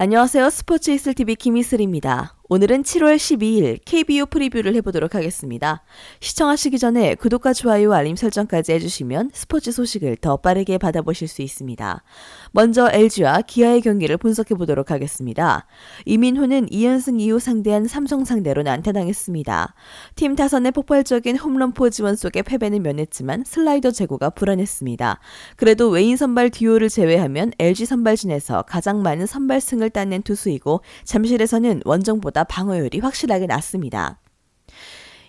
안녕하세요. 스포츠 이슬TV 김이슬입니다. 오늘은 7월 12일 KBO 프리뷰를 해보도록 하겠습니다. 시청하시기 전에 구독과 좋아요, 알림 설정까지 해주시면 스포츠 소식을 더 빠르게 받아보실 수 있습니다. 먼저 LG와 기아의 경기를 분석해보도록 하겠습니다. 이민호는 2연승 이후 상대한 삼성 상대로 난타당했습니다. 팀 타선의 폭발적인 홈런포 지원 속에 패배는 면했지만 슬라이더 제고가 불안했습니다. 그래도 외인 선발 듀오를 제외하면 LG 선발진에서 가장 많은 선발승을 따낸 투수이고 잠실에서는 원정보다 보다 방어율이 확실하게 낮습니다.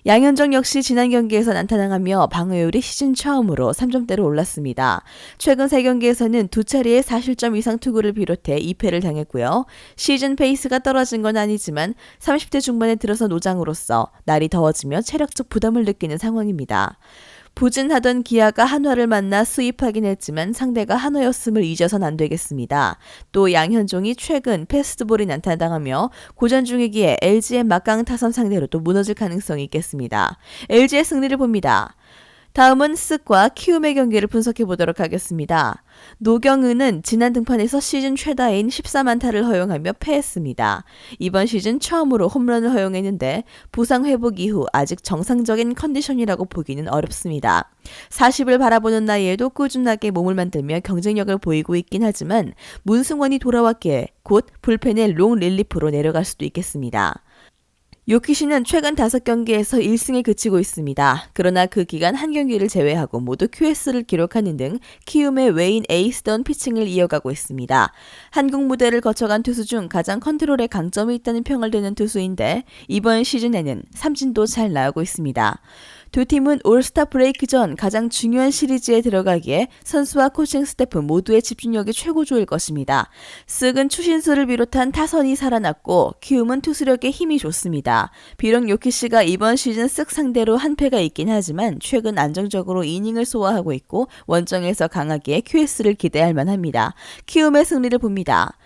양현종 역시 지난 경기에서 난타당하며 방어율이 시즌 처음으로 3점대로 올랐습니다. 최근 3경기에서는 두 차례의 4실점 이상 투구를 비롯해 2패를 당했고요. 시즌 페이스가 떨어진 건 아니지만 30대 중반에 들어서 노장으로서 날이 더워지며 체력적 부담을 느끼는 상황입니다. 부진하던 기아가 한화를 만나 수입하긴 했지만 상대가 한화였음을 잊어선 안 되겠습니다. 또 양현종이 최근 패스트볼이 난타당하며 고전 중이기에 LG의 막강 타선 상대로도 무너질 가능성이 있겠습니다. LG의 승리를 봅니다. 다음은 쓱과 키움의 경기를 분석해 보도록 하겠습니다. 노경은은 지난 등판에서 시즌 최다인 14만타를 허용하며 패했습니다. 이번 시즌 처음으로 홈런을 허용했는데 부상 회복 이후 아직 정상적인 컨디션이라고 보기는 어렵습니다. 40을 바라보는 나이에도 꾸준하게 몸을 만들며 경쟁력을 보이고 있긴 하지만 문승원이 돌아왔기에 곧 불펜의 롱 릴리프로 내려갈 수도 있겠습니다. 요키시는 최근 5경기에서 1승에 그치고 있습니다. 그러나 그 기간 한 경기를 제외하고 모두 QS를 기록하는 등 키움의 외인 에이스던 피칭을 이어가고 있습니다. 한국 무대를 거쳐간 투수 중 가장 컨트롤에 강점이 있다는 평을 듣는 투수인데 이번 시즌에는 삼진도 잘 나오고 있습니다. 두 팀은 올스타 브레이크 전 가장 중요한 시리즈에 들어가기에 선수와 코칭 스태프 모두의 집중력이 최고조일 것입니다. 쓱은 추신수를 비롯한 타선이 살아났고 키움은 투수력에 힘이 좋습니다. 비록 요키 씨가 이번 시즌 쓱 상대로 한 패가 있긴 하지만 최근 안정적으로 이닝을 소화하고 있고 원정에서 강하게 QS를 기대할 만합니다. 키움의 승리를 봅니다.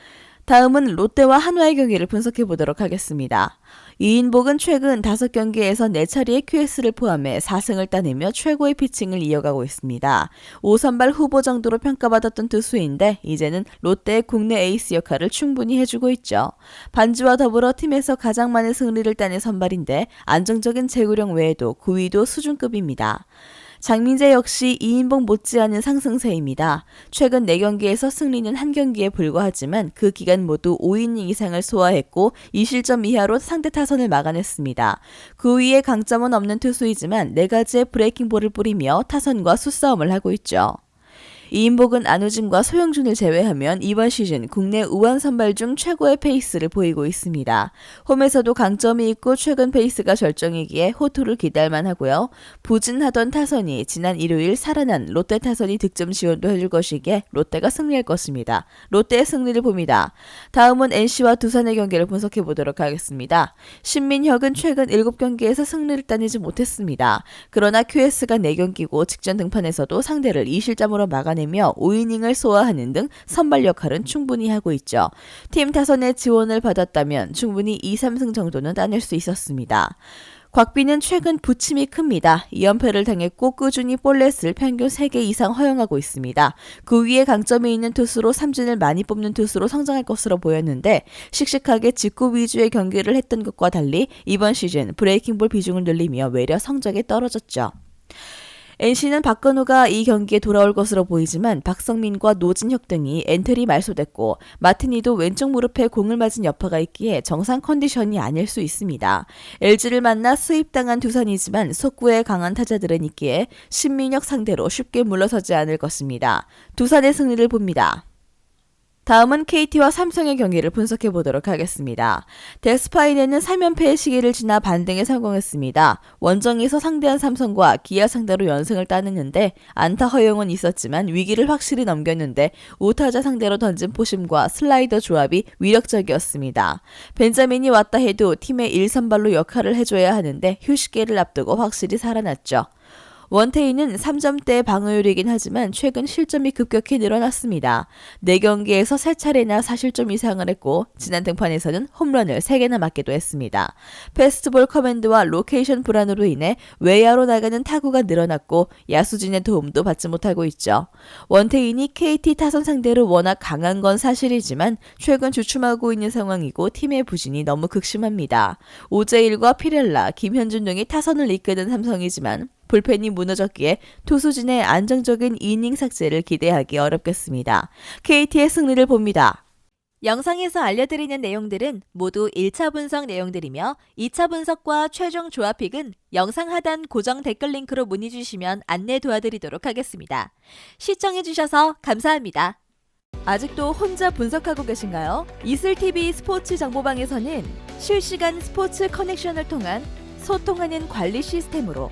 다음은 롯데와 한화의 경기를 분석해 보도록 하겠습니다. 이인복은 최근 5경기에서 4차례의 QS를 포함해 4승을 따내며 최고의 피칭을 이어가고 있습니다. 5선발 후보 정도로 평가받았던 투수인데 이제는 롯데의 국내 에이스 역할을 충분히 해주고 있죠. 반지와 더불어 팀에서 가장 많은 승리를 따낸 선발인데 안정적인 제구력 외에도 9위도 수준급입니다. 장민재 역시 2인봉 못지않은 상승세입니다. 최근 4경기에서 승리는 한 경기에 불과하지만 그 기간 모두 5이닝 이상을 소화했고 2실점 이하로 상대 타선을 막아냈습니다. 그 위에 강점은 없는 투수이지만 4가지의 브레이킹볼을 뿌리며 타선과 수싸움을 하고 있죠. 이인복은 안우진과 소영준을 제외하면 이번 시즌 국내 우한 선발 중 최고의 페이스를 보이고 있습니다. 홈에서도 강점이 있고 최근 페이스가 절정이기에 호투를 기대할만 하고요. 부진하던 타선이 지난 일요일 살아난 롯데 타선이 득점 지원도 해줄 것이기에 롯데가 승리할 것입니다. 롯데의 승리를 봅니다. 다음은 NC와 두산의 경기를 분석해 보도록 하겠습니다. 신민혁은 최근 7경기에서 승리를 따내지 못했습니다. 그러나 QS가 4경기고 직전 등판에서도 상대를 2실점으로 막아내 내며 5이닝을 소화하는 등 선발 역할은 충분히 하고 있죠. 팀 타선의 지원을 받았다면 충분히 2, 3승 정도는 따낼 수 있었습니다. 곽비는 최근 부침이 큽니다. 2연패를 당했고 꾸준히 볼넷을 평균 3개 이상 허용하고 있습니다. 그 위에 강점이 있는 투수로 삼진을 많이 뽑는 투수로 성장할 것으로 보였는데 씩씩하게 직구 위주의 경기를 했던 것과 달리 이번 시즌 브레이킹볼 비중을 늘리며 외려 성적이 떨어졌죠. NC는 박건우가 이 경기에 돌아올 것으로 보이지만 박성민과 노진혁 등이 엔트리 말소됐고 마티니도 왼쪽 무릎에 공을 맞은 여파가 있기에 정상 컨디션이 아닐 수 있습니다. LG를 만나 수입당한 두산이지만 속구에 강한 타자들은 있기에 신민혁 상대로 쉽게 물러서지 않을 것입니다. 두산의 승리를 봅니다. 다음은 KT와 삼성의 경기를 분석해 보도록 하겠습니다. 데스파이네는 3연패의 시기를 지나 반등에 성공했습니다. 원정에서 상대한 삼성과 기아 상대로 연승을 따냈는데 안타 허용은 있었지만 위기를 확실히 넘겼는데 우타자 상대로 던진 포심과 슬라이더 조합이 위력적이었습니다. 벤자민이 왔다 해도 팀의 1선발로 역할을 해줘야 하는데 휴식기를 앞두고 확실히 살아났죠. 원태인은 3점대 방어율이긴 하지만 최근 실점이 급격히 늘어났습니다. 4경기에서 3차례나 4실점 이상을 했고 지난 등판에서는 홈런을 3개나 맞기도 했습니다. 페스트볼 커맨드와 로케이션 불안으로 인해 외야로 나가는 타구가 늘어났고 야수진의 도움도 받지 못하고 있죠. 원태인이 KT 타선 상대로 워낙 강한 건 사실이지만 최근 주춤하고 있는 상황이고 팀의 부진이 너무 극심합니다. 오재일과 피렐라, 김현준 등이 타선을 이끄는 삼성이지만 불펜이 무너졌기에 투수진의 안정적인 이닝 삭제를 기대하기 어렵겠습니다. KT의 승리를 봅니다. 영상에서 알려드리는 내용들은 모두 1차 분석 내용들이며 2차 분석과 최종 조합픽은 영상 하단 고정 댓글 링크로 문의 주시면 안내 도와드리도록 하겠습니다. 시청해주셔서 감사합니다. 아직도 혼자 분석하고 계신가요? 이슬TV 스포츠 정보방에서는 실시간 스포츠 커넥션을 통한 소통하는 관리 시스템으로